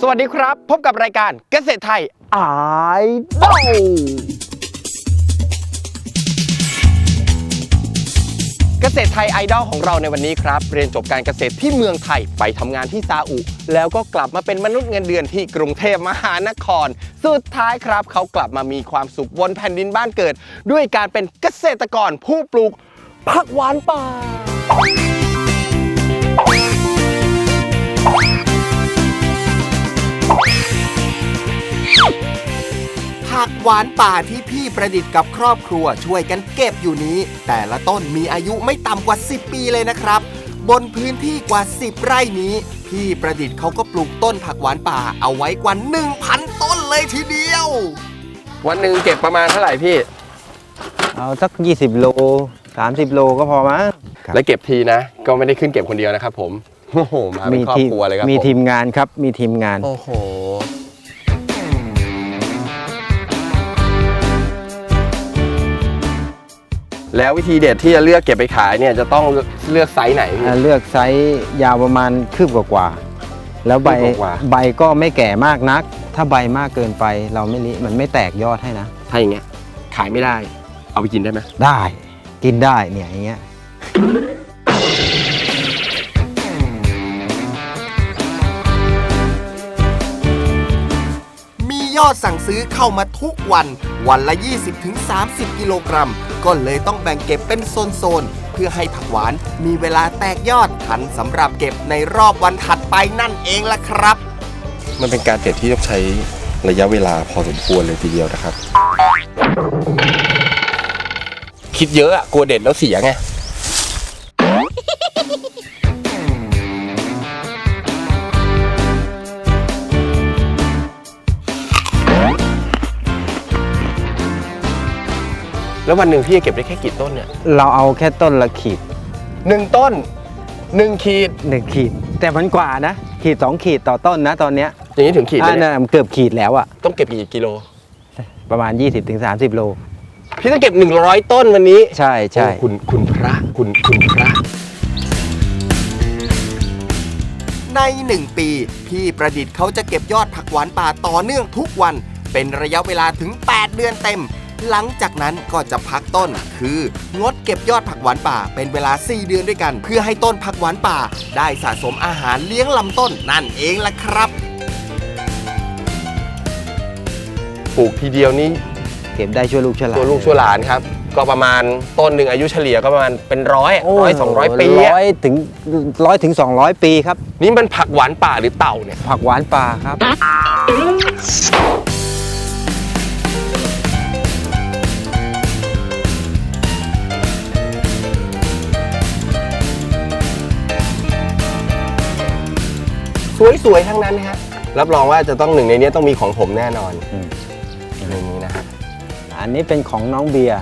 สวัสดีครับ พบกับรายการเกษตรไทยไอดอลเกษตรไทยไอดอลของเราในวันนี้ครับ เรียนจบการเกษตรที่เมืองไทยไปทำงานที่ซาอุ แล้วก็กลับมาเป็นมนุษย์เงินเดือนที่กรุงเทพมหานคร สุดท้ายครับ เขากลับมามีความสุขบนแผ่นดินบ้านเกิด ด้วยการเป็นเกษตรกรผู้ปลูกผักหวานป่า ผักหวานป่าที่พี่ประดิษฐ์กับครอบครัวช่วยกันเก็บอยู่นี้ แต่ละต้นมีอายุไม่ต่ำกว่า 10 ปีเลยนะครับ บนพื้นที่กว่า 10 ไร่นี้ พี่ประดิษฐ์เขาก็ปลูกต้นผักหวานป่าเอาไว้กว่า 1,000 ต้นเลยทีเดียว วันหนึ่งเก็บประมาณเท่าไหร่พี่ เอาสัก 20 โล 30 โลก็พอมั้งครับและเก็บทีนะ ก็ไม่ได้ขึ้นเก็บคนเดียวนะครับผม โอ้โหมาเป็นครอบทีครัวเลยครับมีผทีมงานครับมีทีมงาน โอ้โหแล้ววิธีเด็ดที่จะเลือกเก็บไปขายเนี่ยจะต้องเลือกไซส์ไหนพี่อ่าเลือกไซส์ยาวประมาณคืบกว่าๆแล้วใบคืบกว่า ใบก็ไม่แก่มากนัก ถ้าใบมากเกินไปเราไม่ริมันไม่แตกยอดให้นะ ถ้าอย่างเงี้ยขายไม่ได้ เอาไปกินได้ไหมได้กินได้เนี่ยอย่างเงี้ย ยอดสั่งซื้อเข้ามาทุกวัน วันละ 20-30 กิโลกรัม ก็เลยต้องแบ่งเก็บเป็นโซนๆ เพื่อให้ผักหวานมีเวลาแตกยอดทันสำหรับเก็บในรอบวันถัดไปนั่นเองล่ะครับ มันเป็นการเก็บที่ต้องใช้ระยะเวลาพอสมควรเลยทีเดียวนะครับ คิดเยอะอะกลัวเด็ดแล้วเสียไง แล้ววันหนึ่งพี่จะเก็บได้แค่กี่ต้นเนี่ยเราเอาแค่ต้นละขีดหนึ่งต้นหนึ่งขีดหนึ่งขีด แต่มันกว่านะ ขีดสองขีดต่อต้นนะตอนเนี้ยอย่างนี้ถึงขีดอ่าเลยเนี่ยน่ะเกือบขีดแล้วอะต้องเก็บกี่กิโล ประมาณ 20-30 โล พี่ต้องเก็บ 100 ต้นวันนี้ใช่ใช่ โอ้คุณคุณพระคุณคุณพระ ใน 1 ปี พี่ประดิษฐ์เขาจะเก็บยอดผักหวานป่าต่อเนื่องทุกวัน เป็นระยะเวลาถึง 8 เดือนเต็ม หลังจากนั้นก็จะพักต้น คืองดเก็บยอดผักหวานป่าเป็นเวลา 4 เดือนด้วยกัน เพื่อให้ต้นผักหวานป่า ได้สะสมอาหารเลี้ยงลำต้นนั่นเองล่ะครับปลูกทีเดียวนี้เก็บได้ช่วยลูกช่วยหลานตัวลูกชั่วหลานครับ ก็ประมาณต้นหนึ่งอายุเฉลี่ยก็ประมาณเป็นร้อยร้อยสองร้อยปีอะร้อยถึงร้อยถึงสองร้อยปีครับ นี่มันผักหวานป่าหรือเต่าเนี่ยผักหวานป่าครับ สวยๆ ทั้งนั้นนะฮะ รับรองว่าจะต้องหนึ่งในนี้ต้องมีของผมแน่นอนอืม ในนี้นะฮะอันนี้เป็นของน้องเบียร์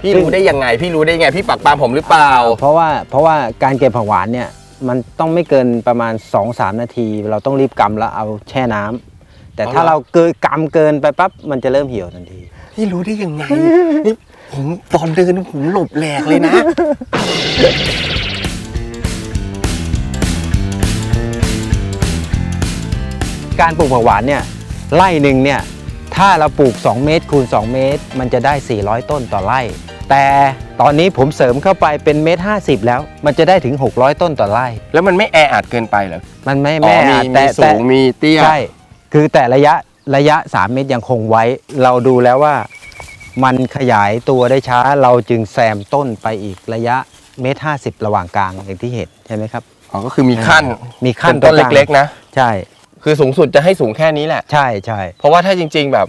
พี่ซึ่ง รู้ได้ยังไง พี่รู้ได้ยังไง พี่ปักปามผมหรือเปล่า เพราะว่าเพราะว่าการเก็บผักหวานเนี่ยมันต้องไม่เกินประมาณ 2-3 นาที เราต้องรีบกำแล้วเอาแช่น้ำแต่ถ้าเอาเหรอเราเกินกำเกินไปปั๊บมันจะเริ่มเหี่ยวทันที พี่รู้ได้ยังไง นี่ผมตอนเดินผมหลบแหลกเลยนะ การปลูกผักหวานเนี่ยไร่หนึ่งเนี่ยถ้าเราปลูก 2 เมตรคูณ 2 เมตร มันจะได้ 400 ต้นต่อไร่ แต่ตอนนี้ผมเสริมเข้าไปเป็นเมตรห้แล้ว มันจะได้ถึง 600 ต้นต่อไร่ แล้วมันไม่แออัดเกินไปเหรอมันไม่อ๋อแม่มีอาจมีแต่สูแต่งมีเตี้ย ใช่คือแต่ระยะระยะ 3 เมตรยังคงไว้ เราดูแล้วว่ามันขยายตัวได้ช้าเราจึงแซมต้นไปอีกระยะเมตรห้าสิบระหว่างกลางอย่างที่เห็นใช่ไหมครับ อ๋อก็คือมีขั้นมีขั้นเป็นต้นตรงกลางเล็กๆนะ ใช่ คือสูงสุดจะให้สูงแค่นี้แหละ ใช่ใช่เพราะว่าถ้าจริง ๆ แบบ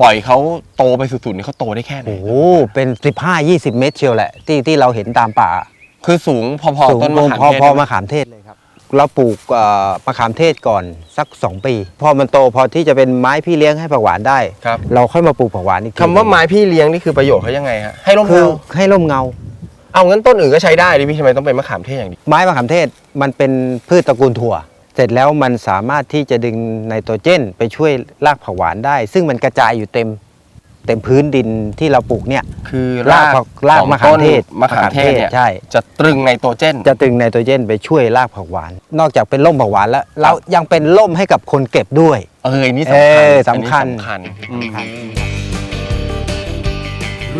ปล่อยเขาโตไปสุดๆนี่เขาโตได้แค่ไหนโอ้โหเป็น 15-20 เมตรเชียวแหละ ที่ที่เราเห็นตามป่า คือสูงพอสูงๆต้นมะขามพอเทศพอไหมมะขามเทศเลยครับเราปลูกเอ่อมะขามเทศก่อนสัก 2 ปี พอมันโตพอที่จะเป็นไม้พี่เลี้ยงให้ผักหวานได้ครับเราค่อยมาปลูกผักหวานอีกทีคำว่าไม้พี่เลี้ยงนี่คือประโยชน์เขายังไงฮะให้ร่มคือเงาให้ร่มเงา เอางั้นต้นอื่นก็ใช้ได้ดิพี่ทำไมต้องเป็นมะขามเทศอย่างเดียวไม้มะขามเทศมันเป็นพืชตระกูลถั่ว เสร็จแล้วมันสามารถที่จะดึงไนโตรเจน ไปช่วยรากผักหวานได้ ซึ่งมันกระจายอยู่เต็มเต็มพื้นดินที่เราปลูกเนี่ย คือรากผักรากของมะขามเทศต้นมะขามเทศเนี่ยใช่จะตรึงไนโตรเจน จะตึงไนโตรเจนไปช่วยรากผักหวาน นอกจากเป็นร่มผักหวานแล้วเรายังเป็นร่มให้กับคนเก็บด้วย เอออันนี่เอสำคัญอสำคัญอันนี้สำคัญอืม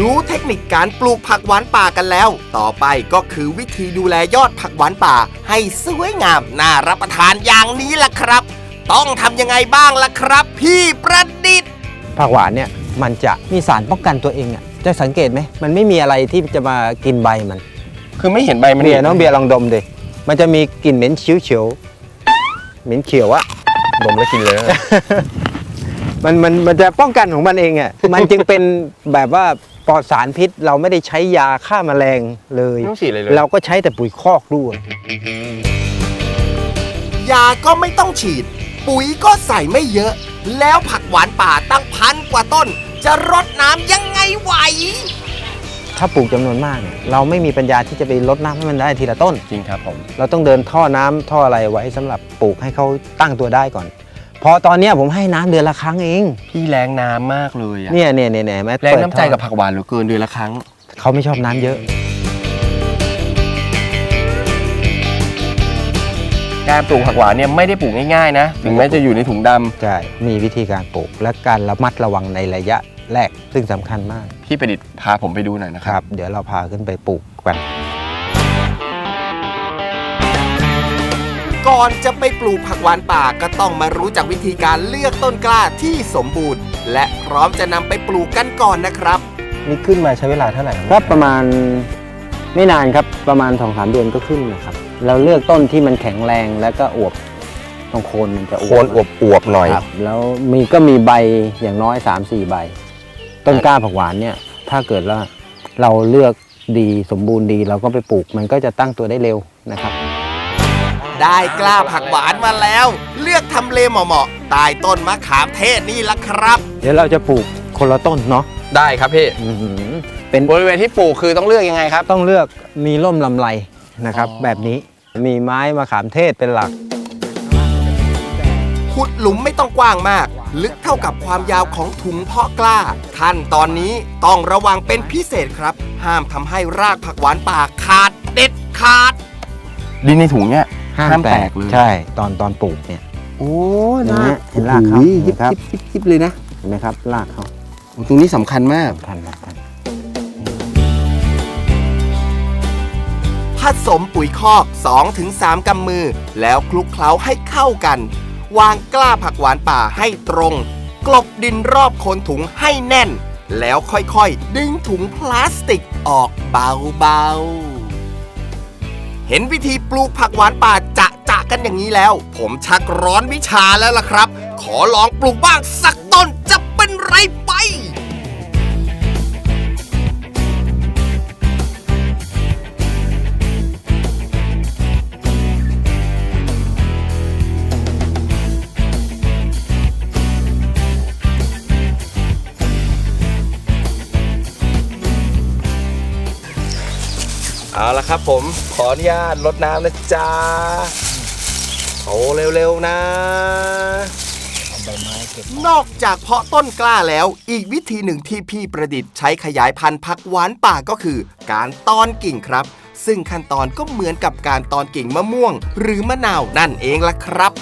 รู้เทคนิคการปลูกผักหวานป่ากันแล้ว ต่อไปก็คือวิธีดูแลยอดผักหวานป่า ให้สวยงามน่ารับประทานอย่างนี้ล่ะครับ ต้องทำยังไงบ้างล่ะครับ พี่ประดิษฐ์ ผักหวานเนี่ยมันจะมีสารป้องกันตัวเองอะจะสังเกตไหมมันไม่มีอะไรที่จะมากินใบมันคือไม่เห็นใบมันเบียร์น้องเบียร์ลองดมดิมันจะมีกลิ่นเหม็นเฉียวๆเหม็นเขียวอะ ดมแล้วกินเลยมันมันมันจะป้องกันของมันเองอะ มันจึงเป็นแบบว่า ปลอดสารพิษเราไม่ได้ใช้ยาฆ่าแมลงเลย ไม่ต้องฉีดอะไรเลย เราก็ใช้แต่ปุ๋ยคอกด้วย ยาก็ไม่ต้องฉีด ปุ๋ยก็ใส่ไม่เยอะ แล้วผักหวานป่าตั้งพันกว่าต้น จะรดน้ำยังไงไหว ถ้าปลูกจำนวนมากเนี่ยเราไม่มีปัญญาที่จะไปลดน้ำให้มันได้ทีละต้น จริงครับผม เราต้องเดินท่อน้ำท่ออะไรไว้สำหรับปลูกให้เขาตั้งตัวได้ก่อน พอตอนเนี้ยผมให้น้ำเดือนละครั้งเองพี่แรงน้ำมากเลยอะเนี่ยเนี่ยเนี่ยเนี่ยแม้แรงน้ำใจเปิดท่อกับผักหวานเหลือเกินเดือนละครั้ง เขาไม่ชอบน้ำเยอะ การปลูกผักหวานเนี่ยไม่ได้ปลูกง่ายๆนะ ถึงแม้จะอยู่ในถุงดำใช่ มีวิธีการปลูกและการระมัดระวังในระยะแรกซึ่งสำคัญมากพี่ประดิษฐ์พาผมไปดูหน่อยนะคครับ รับ เดี๋ยวเราพาขึ้นไปปลูกกัน ก่อนจะไปปลูกผักหวานป่าก็ต้องมารู้จักวิธีการเลือกต้นกล้าที่สมบูรณ์ และพร้อมจะนำไปปลูกกันก่อนนะครับ นี่ขึ้นมาใช้เวลาเท่าไหร่ครับก็ประมาณไม่นานครับประมาณ2อสเดือนก็ขึ้นนะครับ เราเลือกต้นที่มันแข็งแรงแล้วก็อวบตรงโคนมันจะโคนอวบอวบๆหน่อย ครับแล้วมีก็มีใบอย่างน้อย 3-4 ใบ ต้นกล้าผักหวานเนี่ยถ้าเกิดว่าเราเลือกดีสมบูรณ์ดีเราก็ไปปลูก มันก็จะตั้งตัวได้เร็วนะครับ ได้กล้าผักหวานมาแล้ว เลือกทำเลเหมาะๆใต้ต้นมะขามเทศนี่ละครับ เดี๋ยวเราจะปลูกคนละต้นเนาะได้ครับพี่อื้อหือเป็นบริเวณที่ปลูกคือต้องเลือกยังไงครับ ต้องเลือกมีร่มลำไรนะครับอ๋อแบบนี้มีไม้มะขามเทศเป็นหลัก ขุดหลุมไม่ต้องกว้างมาก ลึกเท่ากับความยาวของถุงเพาะกล้าขั้นตอนนี้ต้องระวังเป็นพิเศษครับ ห้ามทำให้รากผักหวานป่าขาดเด็ดขาด ดินในถุงเนี่ย ห้ามห้ามแตแตกกเลยใช่ ตอนตอนปลูกเนี่ย โอ้อย่างเงี้ยเห็นรากเขาโอ้โหเห็นครับยิบยิบยิบเลยนะเห็นไหมครับรากเขาโอ้ตรงนี้สำคัญมากสำคัญสำคัญผสมปุ๋ยคอก 2-3 กำมือ แล้วคลุกเคล้าให้เข้ากัน วางกล้าผักหวานป่าให้ตรง กลบดินรอบโคนถุงให้แน่น แล้วค่อยๆ ดึงถุงพลาสติกออกเบาๆ เห็นวิธีปลูกผักหวานป่าจะจะกันอย่างนี้แล้ว ผมชักร้อนวิชาแล้วล่ะครับ ขอลองปลูกบ้างสักต้นจะเป็นไร เอาละครับผมขออนุญาตลดน้ำนะจ๊ะโอ้เร็วๆนะ นอกจากเพาะต้นกล้าแล้ว อีกวิธีหนึ่งที่พี่ประดิษฐ์ใช้ขยายพันธุ์ผักหวานป่าก็คือ การตอนกิ่งครับ ซึ่งขั้นตอนก็เหมือนกับการตอนกิ่งมะม่วง หรือมะนาวนั่นเองล่ะครับ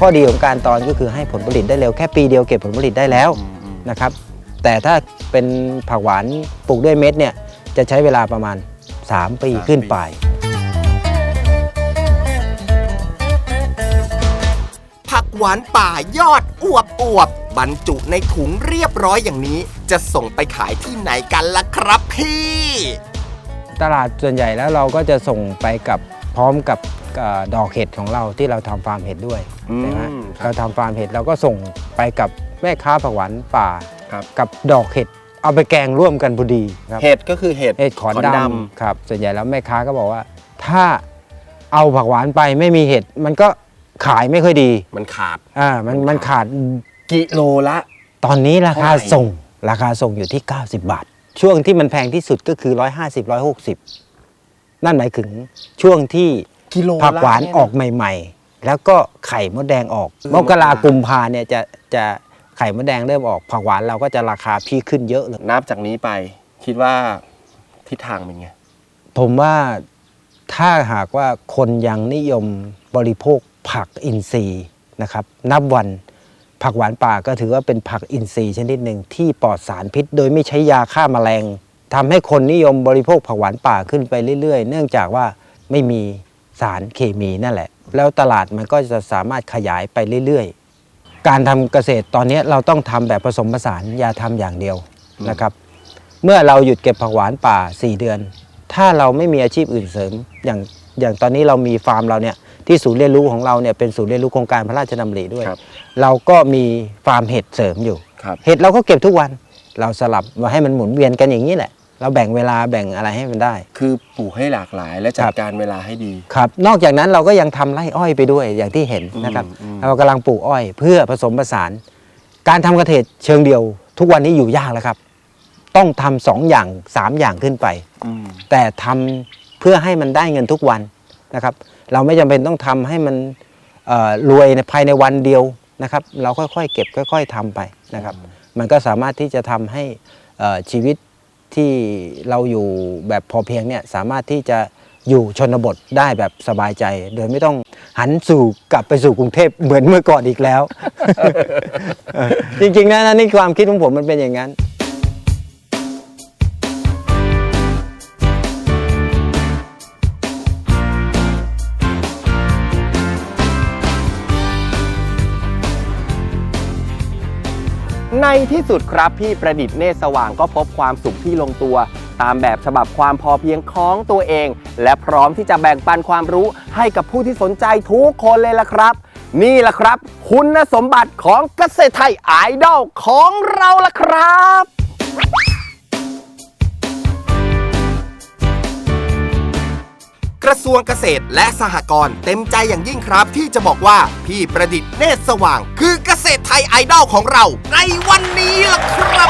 ข้อดีของการตอนก็คือให้ผลผลิตได้เร็วแค่ปีเดียวเก็บผลผลิตได้แล้วนะครับ แต่ถ้าเป็นผักหวานปลูกด้วยเม็ดเนี่ยจะใช้เวลาประมาณ 3 ปีขึ้นไป ผักหวานป่ายอดอวบอวบบรรจุในถุงเรียบร้อยอย่างนี้ จะส่งไปขายที่ไหนกันล่ะครับพี่ ตลาดส่วนใหญ่แล้วเราก็จะส่งไปกับพร้อมกับเอ่อดอกเห็ดของเราที่เราทำฟาร์มเห็ดด้วยอืมนะฮะครับเราทำฟาร์มเห็ดเราก็ส่งไปกับแม่ค้าผักหวานป่า ครับ กับดอกเห็ดเอาไปแกงร่วมกันพอดีครับ เห็ดก็คือเห็ด เห็ดขอนขอนดดำครับส่วนใหญ่แล้วแม่ค้าก็บอกว่า ถ้าเอาผักหวานไปไม่มีเห็ดมันก็ขายไม่ค่อยดีมันขาดอ่ามันมันขาดกิโลละ ตอนนี้ราคาเท่าไหร่ ส่ง ราคาส่งอยู่ที่ 90 บาท ช่วงที่มันแพงที่สุดก็คือ 150 160 นั่นหมายถึงช่วงที่ กิโลละผักหวานเยะออกใหม่ ๆ แล้วก็ไข่มดแดงออกคือมกรามกรากุมภาเนี่ยจะจะไข่มดแดงเริ่มออกผักหวานเราก็จะราคาพี่ขึ้นเยอะเลย นับจากนี้ไปคิดว่าทิศทางเป็นไง ผมว่าถ้าหากว่าคนยังนิยมบริโภคผักอินทรีย์นะครับ นับวันผักหวานป่าก็ถือว่าเป็นผักอินทรีย์ชนิดหนึ่งที่ปลอดสารพิษ โดยไม่ใช้ยาฆ่าแมลงทำให้คนนิยมบริโภคผักหวานป่าขึ้นไปเรื่อย ๆ เนื่องจากว่าไม่มี สารเคมีนั่นแหละ แล้วตลาดมันก็จะสามารถขยายไปเรื่อยๆ การทำเกษตรตอนนี้เราต้องทำแบบผสมผสานอย่าทำอย่างเดียวนะครับ เมื่อเราหยุดเก็บผักหวานป่า 4 เดือน ถ้าเราไม่มีอาชีพอื่นเสริม อย่างอย่างตอนนี้เรามีฟาร์มเราเนี่ยที่ศูนย์เรียนรู้ของเราเนี่ยเป็นศูนย์เรียนรู้โครงการพระราชดำริด้วยครับเราก็มีฟาร์มเห็ดเสริมอยู่ครับเห็ดเราก็เก็บทุกวัน เราสลับมาให้มันหมุนเวียนกันอย่างนี้แหละ เราแบ่งเวลาแบ่งอะไรให้มันได้ คือปลูกให้หลากหลายและจัคดรับการเวลาให้ดี ครับ นอกจากนั้นเราก็ยังทำไร่อ้อยไปด้วยอย่างที่เห็นนะครับอืมอืมเรากำลังปลูกอ้อย เพื่อผสมผสาน การทำเกษตรเชิงเดียว ทุกวันนี้อยู่ยากแล้วครับ ต้องทำสองอย่างสามอย่างขึ้นไปอืมแต่ทำเพื่อให้มันได้เงินทุกวันนะครับ เราไม่จำเป็นต้องทำให้มันเอ่อรวยในภายในวันเดียวนะครับ เราค่อยๆ เก็บค่อย ๆทำไปนะครับ มันก็สามารถที่จะทำให้เอ่อชีวิต ที่เราอยู่แบบพอเพียงเนี่ยสามารถที่จะอยู่ชนบทได้แบบสบายใจ โดยไม่ต้องหันสู่กลับไปสู่กรุงเทพเหมือนเมื่อก่อนอีกแล้ว จริงๆนะนี่ความคิดของผมมันเป็นอย่างนั้น ในที่สุดครับพี่ประดิษฐ์เนตรสว่างก็พบความสุขที่ลงตัว ตามแบบฉบับความพอเพียงของตัวเอง และพร้อมที่จะแบ่งปันความรู้ให้กับผู้ที่สนใจทุกคนเลยล่ะครับ นี่แหละครับ คุณสมบัติของเกษตรไทยไอดอลของเราล่ะครับ กระทรวงเกษตรและสหกรณ์เต็มใจอย่างยิ่งครับ ที่จะบอกว่าพี่ประดิษฐ์เนตรสว่าง คือเกษตรไทยไอดอลของเราในวันนี้ล่ะครับ